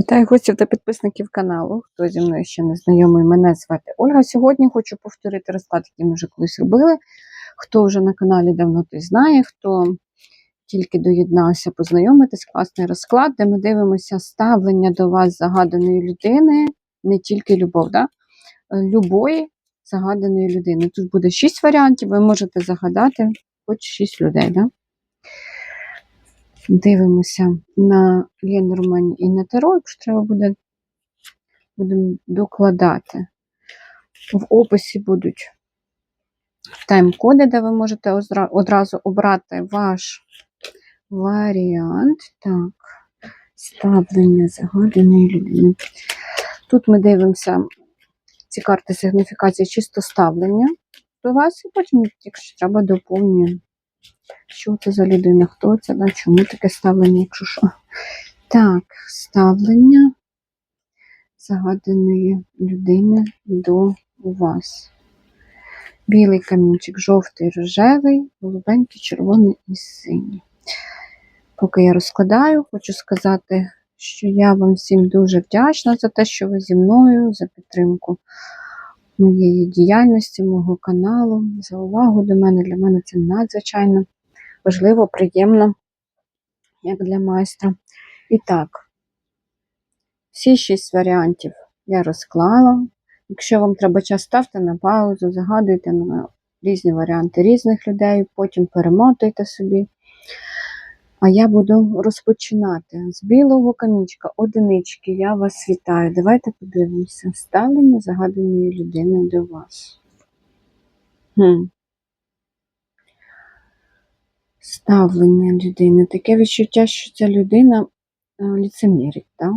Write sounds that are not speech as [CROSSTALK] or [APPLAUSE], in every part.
Вітаю гостів та підписників каналу. Хто зі мною ще не знайомий, мене звати Ольга. Сьогодні хочу повторити розклад, який ми вже колись робили. Хто вже на каналі давно той знає, хто тільки доєднався познайомитись, класний розклад, де ми дивимося ставлення до вас загаданої людини, не тільки любов, да? Любої загаданої людини. Тут буде шість варіантів, ви можете загадати хоч шість людей. Да? Дивимося на Ленормані і на Таро, якщо треба буде, будемо докладати. В описі будуть тайм-коди, де ви можете одразу обрати ваш варіант. Так, ставлення загаданої людини. Тут ми дивимося ці карти сигніфікації чисто ставлення до вас, і потім, якщо треба, доповнюємо. Що це за людина? Хто це? Да? Чому таке ставлення, якщо що? Так, ставлення загаданої людини до вас. Білий камінчик, жовтий, рожевий, голубенький, червоний і синій. Поки я розкладаю, хочу сказати, що я вам всім дуже вдячна за те, що ви зі мною, за підтримку моєї діяльності, мого каналу, за увагу до мене. Для мене це надзвичайно важливо, приємно, як для майстра. І так, всі шість варіантів я розклала. Якщо вам треба час, ставте на паузу, загадуйте на різні варіанти різних людей, потім перемотуйте собі. А я буду розпочинати з білого камінчика, одинички. Я вас вітаю. Давайте подивимося. Ставлення загаданої людини до вас. Хм. Ставлення людини. Таке відчуття, що ця людина е, ліцемірить, так?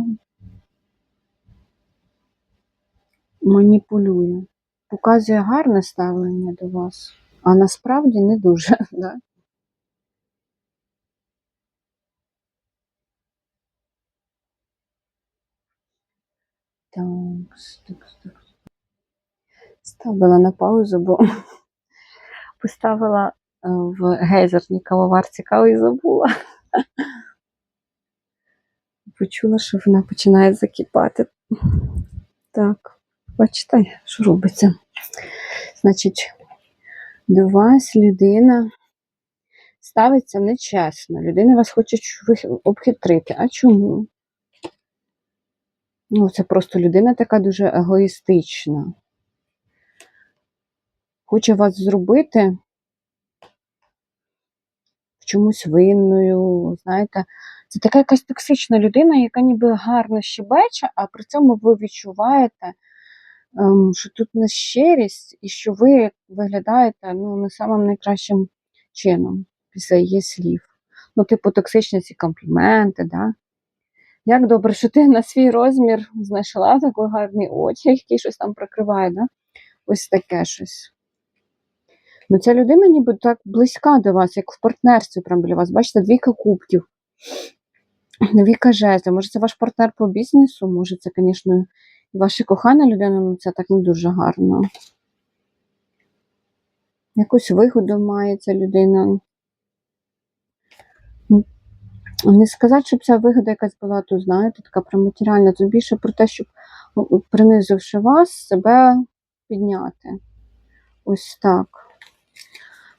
Маніпулює. Показує гарне ставлення до вас, а насправді не дуже. [LAUGHS] Да? Так, так, так. Ставила на паузу, бо [LAUGHS] поставила е, в гейзерній кавоварці каву і забула. [LAUGHS] Почула, що вона починає закипати. Так, бачите, що робиться. Значить, до вас людина ставиться нечесно. Людина вас хоче обхитрити. А чому? Ну, це просто людина така дуже егоїстична. Хоче вас зробити в чомусь винною, знаєте. Це така якась токсична людина, яка ніби гарно щебече, а при цьому ви відчуваєте, ем, що тут нещирість і що ви виглядаєте ну, не самим найкращим чином після її слів. Ну, типу, токсичні ці компліменти, да? Як добре, що ти на свій розмір знайшла такий гарний очі, який щось там прикриває, да? Ось таке щось. Ну, ця людина ніби так близька до вас, як в партнерстві прямо біля вас. Бачите, двійка кубків, двійка жезлів. Може, це ваш партнер по бізнесу, може, це, звісно, ваша кохана людина, ну це так не дуже гарно. Якусь вигоду має ця людина. Не сказати, щоб ця вигода якась була, то знаєте, така про матеріальна, тут більше про те, щоб, принизивши вас, себе підняти. Ось так.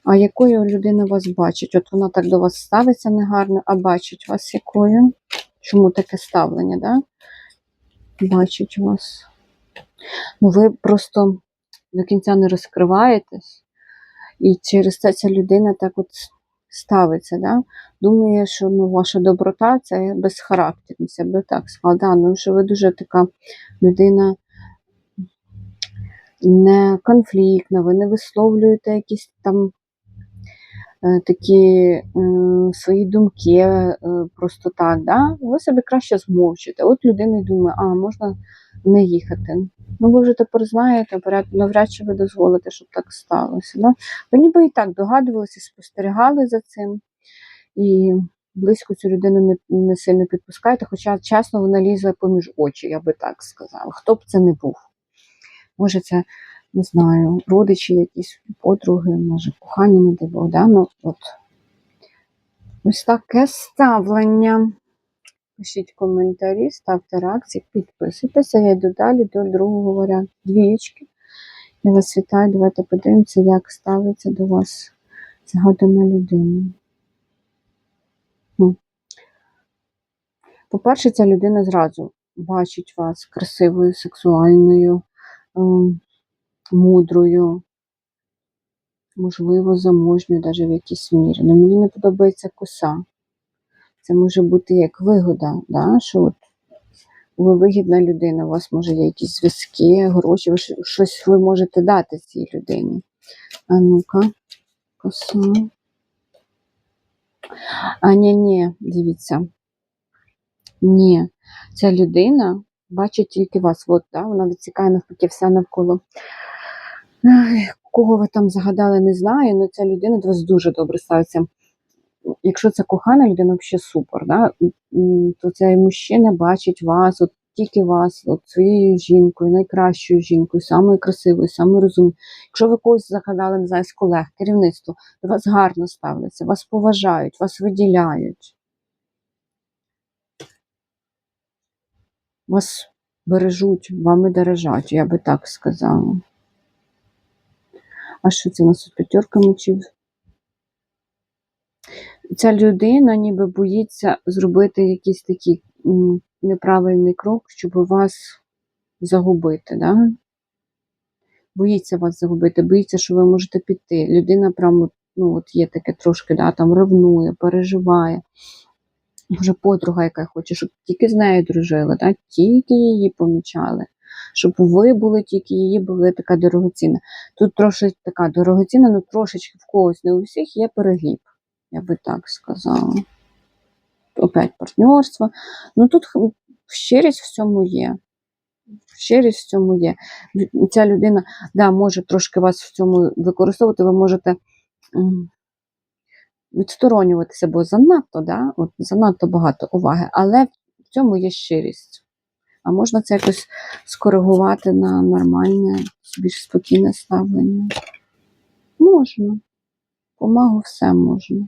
А якою людина вас бачить? От вона так до вас ставиться негарно, а бачить вас якою? Чому таке ставлення, да? Бачить вас. Ну, ви просто до кінця не розкриваєтесь, і через це ця людина так от ставиться, да? Думає, що ну, ваша доброта це безхарактерність, я би так сказала. Ну, що ви дуже така людина не конфліктна, ви не висловлюєте якісь там е, такі е, свої думки е, просто так, да? ви собі краще змовчите. От людина думає, а можна не їхати. Ну, ви вже тепер знаєте, навряд чи ви дозволите, щоб так сталося. Да? Ви ніби і так догадувалися, спостерігали за цим, і близько цю людину не, не сильно підпускаєте, хоча чесно вона лізла поміж очі, я би так сказала. Хто б це не був? Може, це не знаю, родичі якісь, подруги, може, кохані не диво, да? ну, от. Ось таке ставлення. Пишіть коментарі, ставте реакції, підписуйтеся. Я йду далі до другого варіанту. Двієчки. Я вас вітаю. Давайте подивимося, як ставиться до вас згадана людина. По-перше, ця людина зразу бачить вас красивою, сексуальною, ем, мудрою, можливо, заможньою, навіть в якійсь мірі. Але мені не подобається коса. Це може бути як вигода, да? що от ви вигідна людина, у вас може є якісь зв'язки, гроші, ви щось ви можете дати цій людині. А ну-ка, коса. А ні, ні, дивіться. Ні, ця людина бачить тільки вас. От, да? Вона відсікає навпаки все навколо. Кого ви там загадали, не знаю, але ця людина до вас дуже добре ставиться. Якщо це кохана людина, взагалі супер, да? То цей мужчина бачить вас, от тільки вас, от своєю жінкою, найкращою жінкою, самою красивою, самою розумною. Якщо ви когось загадали, не знаю, з колег, керівництво, до вас гарно ставляться, вас поважають, вас виділяють. Вас бережуть, вами дорожать, я би так сказала. А що це у нас тут п'ятерка мечів? Ця людина ніби боїться зробити якийсь такий неправильний крок, щоб вас загубити. Да? Боїться вас загубити, боїться, що ви можете піти. Людина прямо, ну, от є таке трошки, да, там ревнує, переживає. Може, подруга, яка хоче, щоб тільки з нею дружили, да? тільки її помічали. Щоб ви були, тільки її були така дорогоцінна. Тут трошки така дорогоцінна, ну трошечки в когось, не у всіх є перегиб, я би так сказала. Опять партнерство. Ну тут щирість в цьому є. Щирість в цьому є. Ця людина да, може трошки вас в цьому використовувати, ви можете відсторонюватися, бо занадто, да? От, занадто багато уваги, але в цьому є щирість. А можна це якось скоригувати на нормальне, більш спокійне ставлення? Можна. Помагу все можна.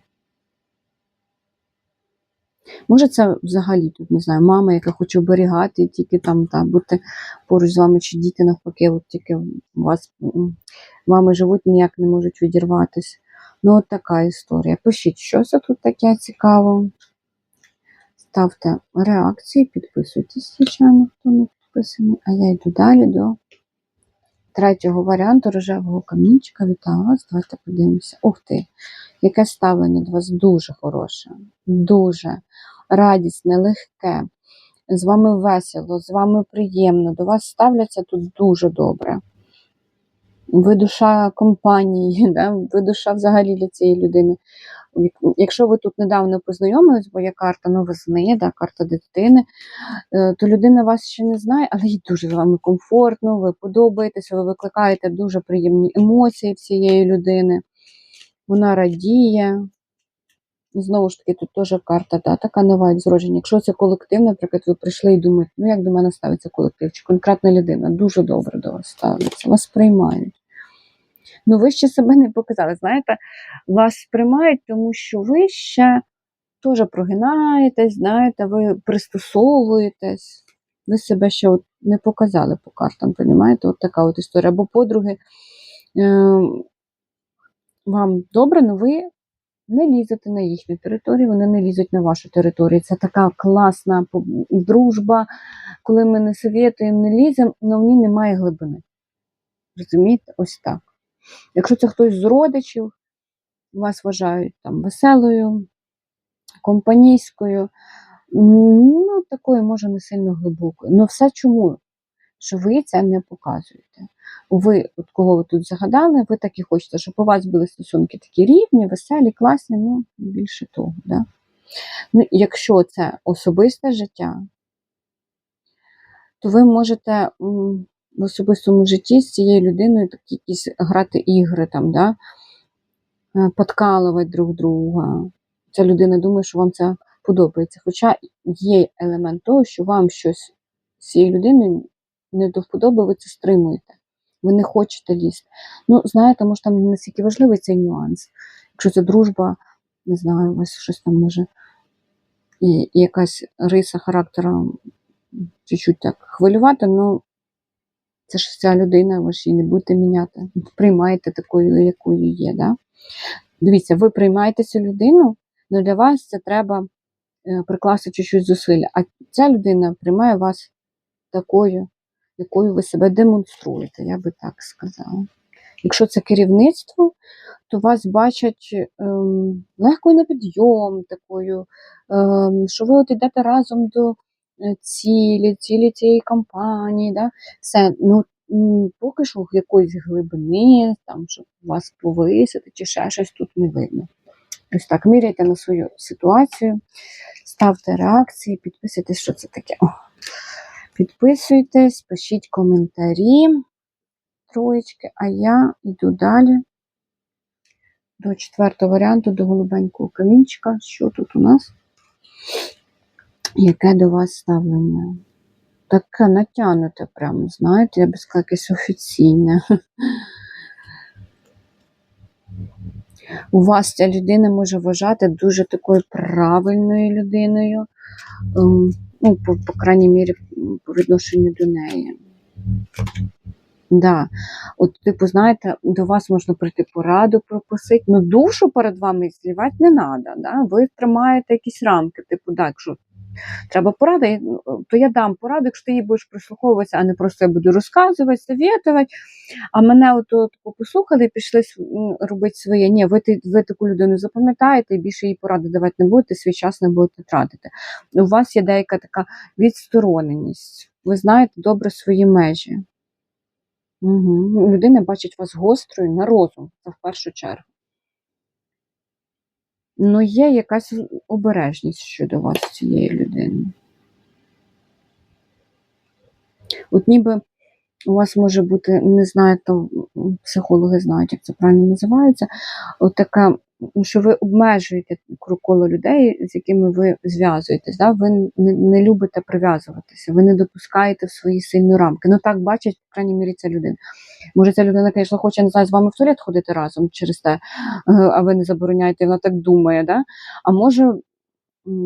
Може, це взагалі тут, не знаю, мама, яка хоче оберігати, тільки там та, бути поруч з вами, чи діти навпаки, от тільки вас мами живуть, ніяк не можуть відірватися. Ну, от така історія. Пишіть, що це тут таке цікаво. Ставте реакції, підписуйтесь, звичайно, хто не підписаний. А я йду далі до третього варіанту рожевого камінчика. Вітаю вас. Давайте подивимося. Ух ти! Яке ставлення до вас дуже хороше, дуже радісне, легке. З вами весело, з вами приємно. До вас ставляться тут дуже добре. Ви душа компанії, [LAUGHS] да? ви душа взагалі для цієї людини. Якщо ви тут недавно познайомились, бо є карта новизни, да, карта дитини, е, то людина вас ще не знає, але їй дуже з вами комфортно, ви подобаєтеся, ви викликаєте дуже приємні емоції в цієї людини. Вона радіє. Знову ж таки, тут теж карта, да, така нова як зродження. Якщо це колектив, наприклад, ви прийшли і думаєте, ну як до мене ставиться колектив, чи конкретна людина дуже добре до вас ставиться, вас приймають. Ну, ви ще себе не показали. Знаєте, вас сприймають, тому що ви ще теж прогинаєтесь, знаєте, ви пристосовуєтесь, ви себе ще от не показали по картам, розумієте? От така от історія. Або подруги е, вам добре, але ви не лізете на їхню територію, вони не лізуть на вашу територію. Це така класна дружба, коли ми не совєтуємо, не ліземо, але в ній немає глибини. Розумієте? Ось так. Якщо це хтось з родичів, вас вважають там веселою, компанійською, ну, такою, може, не сильно глибокою. Ну, все чому? Що ви це не показуєте. Ви, от кого ви тут загадали, ви так і хочете, щоб у вас були стосунки такі рівні, веселі, класні, ну, більше того. Да? Ну, якщо це особисте життя, то ви можете в особистому житті з цією людиною так якісь грати ігри, там, да? е, подкалувати друг друга. Ця людина думає, що вам це подобається. Хоча є елемент того, що вам щось з цією людиною не до вподоби, ви це стримуєте. Ви не хочете лізти. Ну, знаєте, може, там не настільки важливий цей нюанс. Якщо це дружба, не знаю, у вас щось там може і, і якась риса характеру чуть-чуть так хвилювати, ну це ж ця людина, ви ж її не будете міняти. Приймаєте такою, якою є. Да? Дивіться, ви приймаєте цю людину, але для вас це треба е, прикласти чуть-чуть зусилля. А ця людина приймає вас такою, якою ви себе демонструєте, я би так сказала. Якщо це керівництво, то вас бачать ем, легкою на підйом, такою, ем, що ви от йдете разом до цілі, цілі цієї кампанії. Да? Все, ну, поки що якоїсь глибини, там, щоб вас повисити, чи ще щось тут не видно. Ось так, міряйте на свою ситуацію, ставте реакції, підписуйтесь, що це таке. Підписуйтесь, пишіть коментарі, троєчки, а я йду далі до четвертого варіанту, до голубенького камінчика. Що тут у нас? Яке до вас ставлення? Таке натягнуте прямо, знаєте, я би сказала, якесь офіційне. У вас ця людина може вважати дуже такою правильною людиною, ем, ну, по, по крайній мірі, по відношенню до неї. Да. От, типу, знаєте, до вас можна прийти пораду пропросити, ну душу перед вами злівати не треба. Да? Ви тримаєте якісь рамки, типу, да, якщо треба порада, я- ну, то я дам пораду, якщо ти її будеш прислуховуватися, а не просто я буду розказувати, совєтувати. А мене от, от послухали і пішли робити своє. Ні, ви, ви таку людину запам'ятаєте і більше їй поради давати не будете, свій час не будете тратити. У вас є деяка така відстороненість. Ви знаєте добре свої межі. Угу. Людина бачить вас гострою на розум, це в першу чергу. Ну, є якась обережність щодо вас цієї людини. От ніби у вас може бути, не знаю, то психологи знають, як це правильно називається, от така, що ви обмежуєте коло людей, з якими ви зв'язуєтесь. Да? Ви не, не любите прив'язуватися, ви не допускаєте в свої сильні рамки. Ну так бачить, по крайній мірі, ця людина. Може, ця людина, звісно, хоче не знаю, з вами в туалет ходити разом через те, а ви не забороняєте, вона так думає. Да? А може,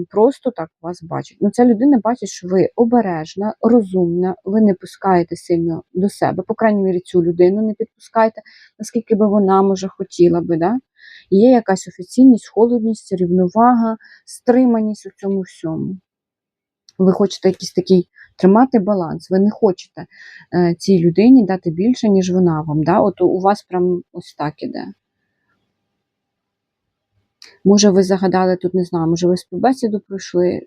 просто так вас бачить. Ну, ця людина бачить, що ви обережна, розумна, ви не пускаєте сильно до себе. По крайній мірі, цю людину не підпускаєте, наскільки би вона може хотіла би. Да? Є якась офіційність, холодність, рівновага, стриманість у цьому всьому. Ви хочете якийсь такий тримати баланс. Ви не хочете е, цій людині дати більше, ніж вона вам. Да? От у вас прям ось так іде. Може, ви загадали тут, не знаю, може, ви співбесіду пройшли,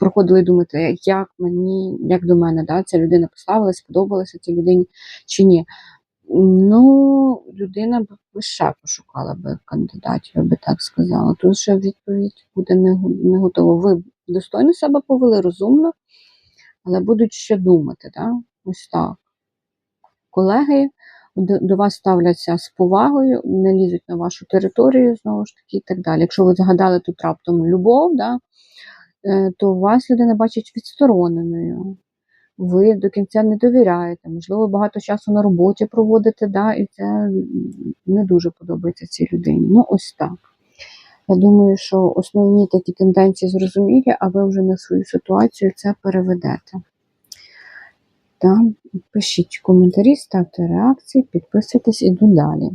проходили і думаєте, як мені, як до мене, да? ця людина поставилась, сподобалася цій людині чи ні. Ну, людина б ще пошукала би кандидатів, я би так сказала. Тут ще відповідь буде не, не готова. Ви достойно себе повели, розумно, але будуть ще думати, да? ось так. Колеги до, до вас ставляться з повагою, не лізуть на вашу територію, знову ж таки, і так далі. Якщо ви згадали тут раптом любов, да, е, то вас людина бачить відстороненою. Ви до кінця не довіряєте, можливо, багато часу на роботі проводите, да, і це не дуже подобається цій людині. Ну, ось так. Я думаю, що основні такі тенденції зрозумілі, а ви вже на свою ситуацію це переведете. Та, пишіть коментарі, ставте реакції, підписуйтесь, іду далі.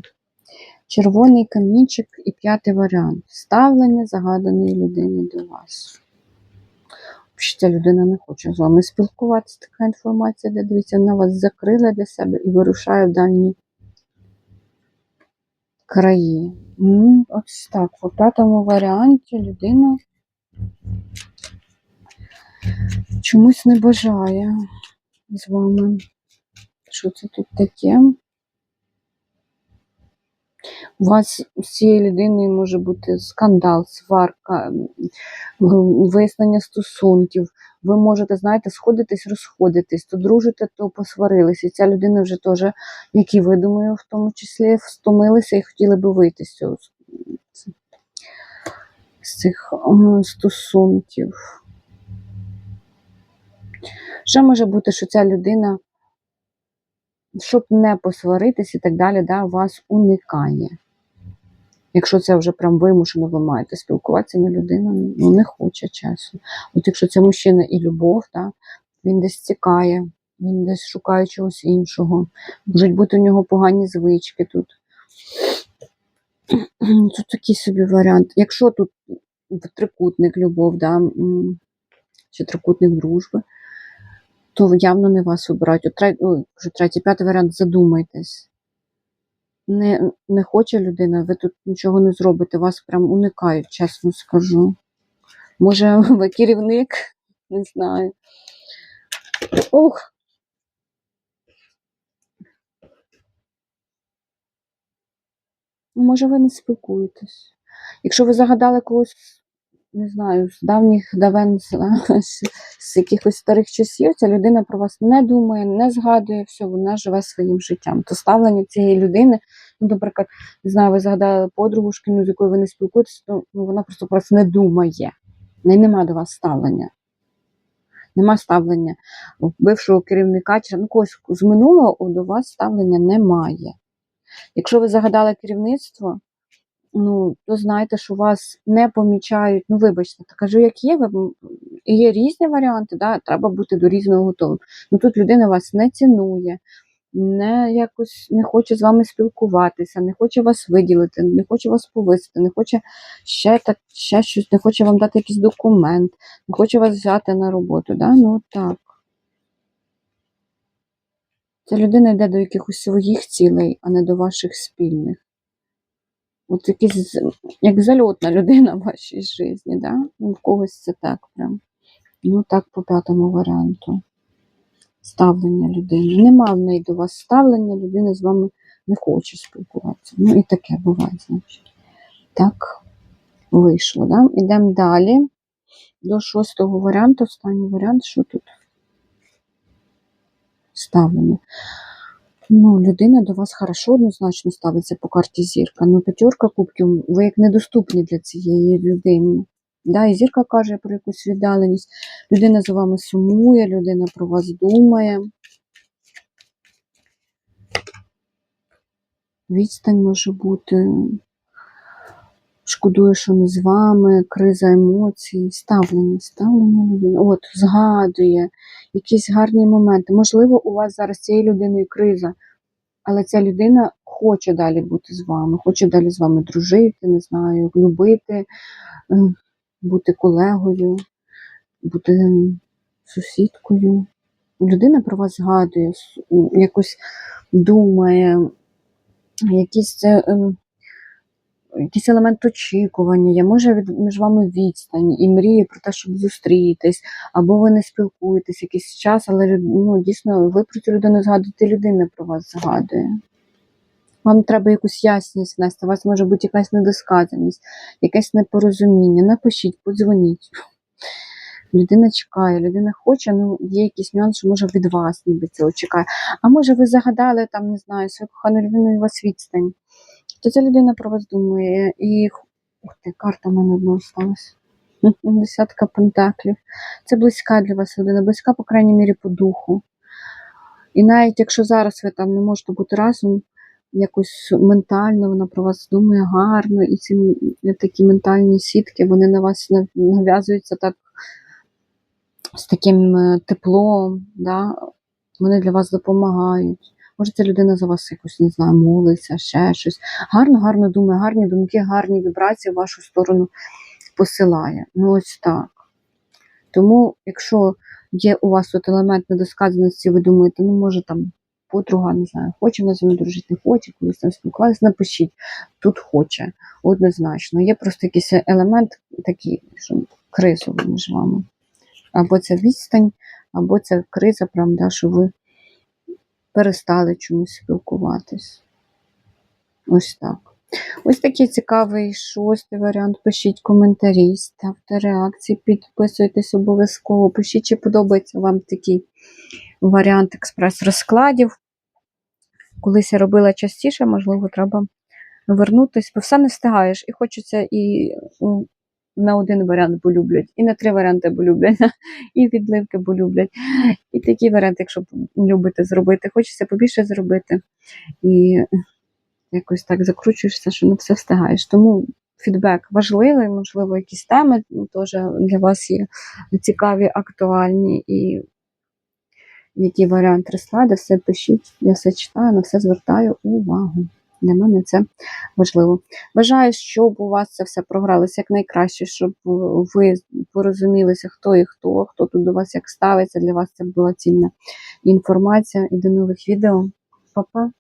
Червоний камінчик і п'ятий варіант. Ставлення загаданої людини до вас. Що ця людина не хоче з вами спілкуватися, така інформація, де дивіться, вона вас закрила для себе і вирушає в дальні краї. М, Ось так. По п'ятому варіанті людина чомусь не бажає з вами. Що це тут таке? У вас з цією людиною може бути скандал, сварка, вияснення стосунків. Ви можете, знаєте, сходитись, розходитись, то дружите, то посварились. І ця людина вже теж, як і ви, думаю, в тому числі встомилися і хотіли би вийти з цього з- цих стосунків. Ще може бути, що ця людина, щоб не посваритись і так далі, да, вас уникає. Якщо це вже прям вимушено, ви маєте спілкуватися, але людина ну, не хоче часу. От якщо це мужчина і любов, так, він десь тікає, він десь шукає чогось іншого. Можуть бути у нього погані звички тут. [CLEARS THROAT] Тут такий собі варіант. Якщо тут трикутник любов, да, чи трикутник дружби, то явно не вас обирають. От третій, ой, третій, п'ятий варіант задумайтесь. Не, не хоче людина, ви тут нічого не зробите, вас прям уникають, чесно скажу. Може, [LAUGHS] ви керівник? Не знаю. Ох. Ну, Може, ви не спілкуєтесь. Якщо ви загадали когось, не знаю, з давніх давен, з, з, якихось старих часів, ця людина про вас не думає, не згадує, все, вона живе своїм життям. То ставлення цієї людини, ну, наприклад, не знаю, ви згадали подругу шкільну, з якою ви не спілкуєтесь, то ну, вона просто про вас не думає. В неї нема до вас ставлення. Нема ставлення бившого керівника чи ну, когось з минулого до вас ставлення немає. Якщо ви загадали керівництво, ну, то знайте, що вас не помічають. Ну, вибачте, так кажу, як є, є різні варіанти, да, треба бути до різного готовим. Ну тут людина вас не цінує, не якось не хоче з вами спілкуватися, не хоче вас виділити, не хоче вас повисити, не хоче ще так, ще щось, не хоче вам дати якийсь документ, не хоче вас взяти на роботу. Да? Ну так. Ця людина йде до якихось своїх цілей, а не до ваших спільних. От якийсь, як зальотна людина [LAUGHS] в вашій житті, да? Ну, в когось це так прям. Ну, так по п'ятому варіанту. Ставлення людини. Нема в неї до вас ставлення, людина з вами не хоче спілкуватися. Ну і таке буває, значить. Так, вийшло, да? Ідемо далі. До шостого варіанту. Останній варіант, що тут? Ставлення. Ну, людина до вас хорошо однозначно ставиться по карті зірка. Ну, п'ятерка кубків, ви як недоступні для цієї людини. Да, і зірка каже про якусь віддаленість. Людина за вами сумує, людина про вас думає. Відстань може бути. Шкодує, що не з вами, криза емоцій, ставлення, ставлення людини. От, згадує якісь гарні моменти. Можливо, у вас зараз з цією людиною криза, але ця людина хоче далі бути з вами, хоче далі з вами дружити, не знаю, любити, е, бути колегою, бути сусідкою. Людина про вас згадує, якось думає, якісь це. Якийсь елемент очікування, є, може від, між вами відстань і мріє про те, щоб зустрітись, або ви не спілкуєтесь якийсь час, але ну, дійсно ви про цю людину згадуєте, людина про вас згадує. Вам треба якусь ясність внести, у вас може бути якась недосказаність, якесь непорозуміння. Напишіть, подзвоніть. Людина чекає, людина хоче, ну є якісь нюанси, що може від вас ніби цього чекає. А може ви загадали там, не знаю, свою кохану людину і у вас відстань. То ця людина про вас думає. І ух ти, карта в мене одна осталась. Десятка пентаклів. Це близька для вас людина, близька, по крайній мірі, по духу. І навіть якщо зараз ви там не можете бути разом, якось ментально вона про вас думає гарно, і ці такі ментальні сітки, вони на вас нав'язуються так з таким е, теплом, да? вони для вас допомагають. Може, ця людина за вас якось, не знаю, молиться, ще щось. Гарно, гарно думає, гарні думки, гарні вібрації в вашу сторону посилає. Ну, ось так. Тому, якщо є у вас тут елемент недосказаності, ви думаєте, ну, може там подруга, не знаю, хоче вона зі мною дружити, не хоче, колись там спілкувалися, напишіть, тут хоче, однозначно. Є просто якийсь елемент такий, що кризовий між вами. Або це відстань, або це криза, прям, да, що ви перестали чомусь спілкуватись. Ось так. Ось такий цікавий шостий варіант. Пишіть коментарі, ставте реакції, підписуйтесь обов'язково. Пишіть, чи подобається вам такий варіант експрес-розкладів. Колись я робила частіше, можливо, треба вернутись, бо все не встигаєш. І хочеться і на один варіант полюблять, і на три варіанти полюблять, і відливки полюблять. І такі варіанти, якщо любите зробити, хочеться побільше зробити. І якось так закручуєшся, що не все встигаєш. Тому фідбек важливий, можливо, якісь теми теж для вас є цікаві, актуальні і який варіант розкладу, все пишіть, я все читаю, на все звертаю увагу. Для мене це важливо. Бажаю, щоб у вас це все програлося якнайкраще, щоб ви порозумілися, хто і хто, хто тут до вас як ставиться. Для вас це була цінна інформація. І до нових відео. Па-па!